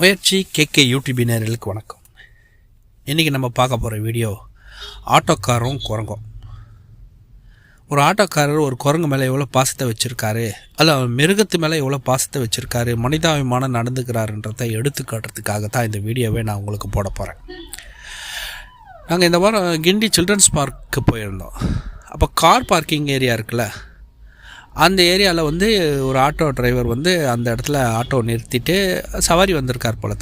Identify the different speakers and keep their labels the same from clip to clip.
Speaker 1: முயற்சி KK YouTube நேர்களுக்கு வணக்கம். இன்றைக்கி நம்ம பார்க்க போகிற வீடியோ ஆட்டோக்காரும் குரங்கும். ஒரு ஆட்டோக்காரர் ஒரு குரங்கு மேலே எவ்வளோ பாசத்தை வச்சுருக்காரு அல்ல அவன் மிருகத்து மேலே எவ்வளோ பாசத்தை வச்சுருக்காரு மனிதாபிமானம் நடந்துக்கிறாருன்றதை எடுத்து காட்டுறதுக்காக தான் இந்த வீடியோவை நான் உங்களுக்கு போட போகிறேன் நாங்கள் இந்த வாரம் கிண்டி சில்ட்ரன்ஸ் பார்க்கு போயிருந்தோம். அப்போ கார் பார்க்கிங் ஏரியா இருக்குல்ல அந்த ஏரியாவில் வந்து ஒரு ஆட்டோ டிரைவர் வந்து அந்த இடத்துல ஆட்டோ நிறுத்திட்டு சவாரி வந்திருக்கார் போல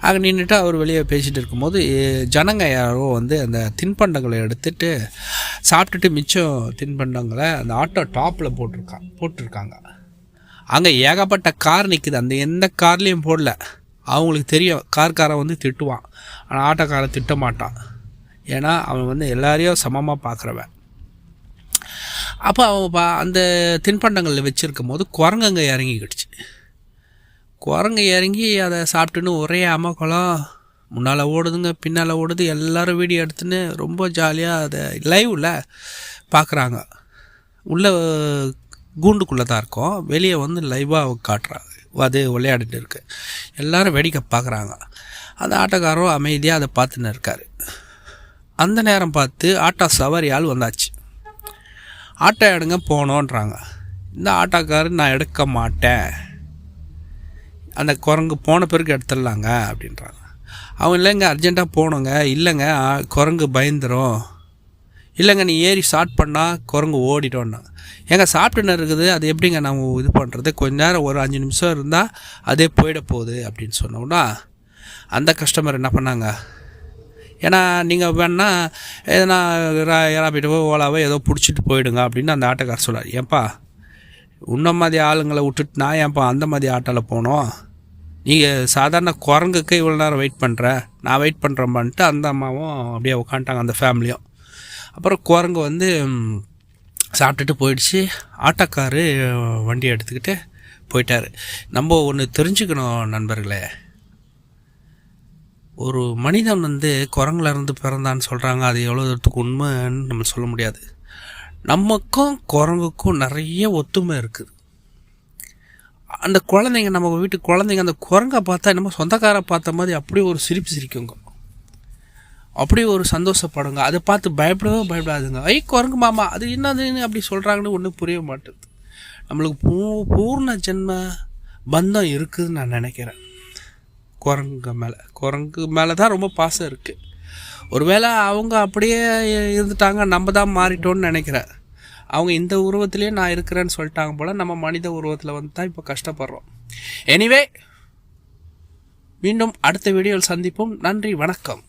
Speaker 1: அங்கே நின்றுட்டு அவர் வெளியே பேசிகிட்டு இருக்கும்போது ஜனங்க யாரோ வந்து அந்த தின்பண்டங்களை எடுத்துட்டு சாப்பிட்டுட்டு மிச்சம் தின்பண்டங்களை அந்த ஆட்டோ டாப்பில் போட்டிருக்காங்க போட்டிருக்காங்க. அங்கே ஏகப்பட்ட கார் நிற்குது அந்த எந்த கார்லேயும் போடல. அவங்களுக்கு தெரியும். கார்காரை வந்து திட்டுவான். ஆனால் ஆட்டோக்காரன் திட்ட மாட்டான். ஏன்னா அவன் வந்து எல்லாரையும் சமமாக பார்க்குறவன் அப்போ அவன் பா- அந்த தின்பண்டங்களில் வச்சுருக்கும் போது குரங்குங்க இறங்கிக்கிடுச்சு குரங்கு இறங்கி அதை சாப்பிட்டுன்னு ஒரே அமக்குளம். முன்னால் ஓடுதுங்க பின்னால் ஓடுது எல்லோரும் வீடியோ எடுத்துன்னு ரொம்ப ஜாலியாக அதை லைவில் பார்க்குறாங்க உள்ள கூண்டுக்குள்ளே தான் இருக்கும். வெளியே வந்து லைவாக காட்டுறாங்க. அது விளையாடிட்டு இருக்கு. எல்லோரும் வேடிக்கை பார்க்குறாங்க அந்த ஆட்டோக்காரரும் அமைதியாக அதை பார்த்துன்னு இருக்கார். அந்த நேரம் பார்த்து ஆட்டோ சவாரி ஆள் வந்தாச்சு. ஆட்டோ எடுங்க போனோன்றாங்க. இந்த ஆட்டோக்காரர் நான் எடுக்க மாட்டேன். அந்த குரங்கு போன பிறகு எடுத்துடலாங்க அப்படின்றாங்க. அவங்க இல்லைங்க அர்ஜெண்ட்டாக போகணுங்க. இல்லைங்க குரங்கு பயந்துடும் இல்லைங்க நீ ஏறி ஸ்டார்ட் பண்ணால் குரங்கு ஓடிட்டோன்னா ஏங்க சாப்பிட்டுன்னு இருக்குது? அது எப்படிங்க நம்ம இது பண்ணுறது கொஞ்ச நேரம் ஒரு அஞ்சு நிமிஷம் இருந்தால் அதே போயிட போகுது அப்படின்னு சொன்னோம்னா அந்த கஸ்டமர் என்ன பண்ணாங்க? ஏன்னா நீங்கள் வேணா எதனா யாராப்பிட்டவோ ஓலாவோ ஏதோ பிடிச்சிட்டு போயிடுங்க அப்படின்னு அந்த ஆட்டோக்கார் சொல்கிறார் ஏன்பா உன்ன மாதிரி ஆளுங்களை விட்டுட்டு நான் ஏன்ப்பா அந்த மாதிரி ஆட்டோவில் போனோம்? நீங்கள் சாதாரண குரங்குக்கு இவ்வளோ நேரம் வெயிட் பண்ணுற நான் வெயிட் பண்ணுறேன்பான்ட்டு அந்த அம்மாவும் அப்படியே உட்காந்துட்டாங்க அந்த ஃபேமிலியும் அப்புறம் குரங்கு வந்து சாப்பிட்டுட்டு போயிடுச்சு. ஆட்டோக்காரு வண்டி எடுத்துக்கிட்டு போயிட்டார். நம்ம ஒன்று தெரிஞ்சுக்கணும் நண்பர்களே. ஒரு மனிதன் வந்து குரங்குல இருந்து பிறந்தான்னு சொல்கிறாங்க அது எவ்வளோ தூரத்துக்கு உண்மைன்னு நம்ம சொல்ல முடியாது. நமக்கும் குரங்குக்கும் நிறைய ஒத்துமை இருக்குது. அந்த குழந்தைங்க நம்ம வீட்டு குழந்தைங்க அந்த குரங்கை பார்த்தா நம்ம சொந்தக்கார பார்த்த மாதிரி அப்படியே ஒரு சிரிப்பு சிரிக்குங்க. அப்படியே ஒரு சந்தோஷப்படுங்க. அதை பார்த்து பயப்படவே பயப்படாதுங்க. ஐ குரங்கு மாமா அது என்னதுன்னு அப்படி சொல்கிறாங்கன்னு ஒன்றும் புரிய மாட்டேது நம்மளுக்கு பூ பூர்ண ஜென்ம பந்தம் இருக்குதுன்னு நான் நினைக்கிறேன். குரங்கு மேலே. குரங்கு மேலே தான் ரொம்ப பாசம் இருக்குது ஒருவேளை அவங்க அப்படியே இருந்துட்டாங்க நம்ம தான் மாறிட்டோம்னு நினைக்கிறேன். அவங்க இந்த உருவத்திலே நான் இருக்கிறேன்னு சொல்லிட்டாங்க போல் நம்ம மனித உருவத்தில் வந்து தான் இப்போ கஷ்டப்படுறோம். எனிவே மீண்டும் அடுத்த வீடியோவில் சந்திப்போம். நன்றி வணக்கம்.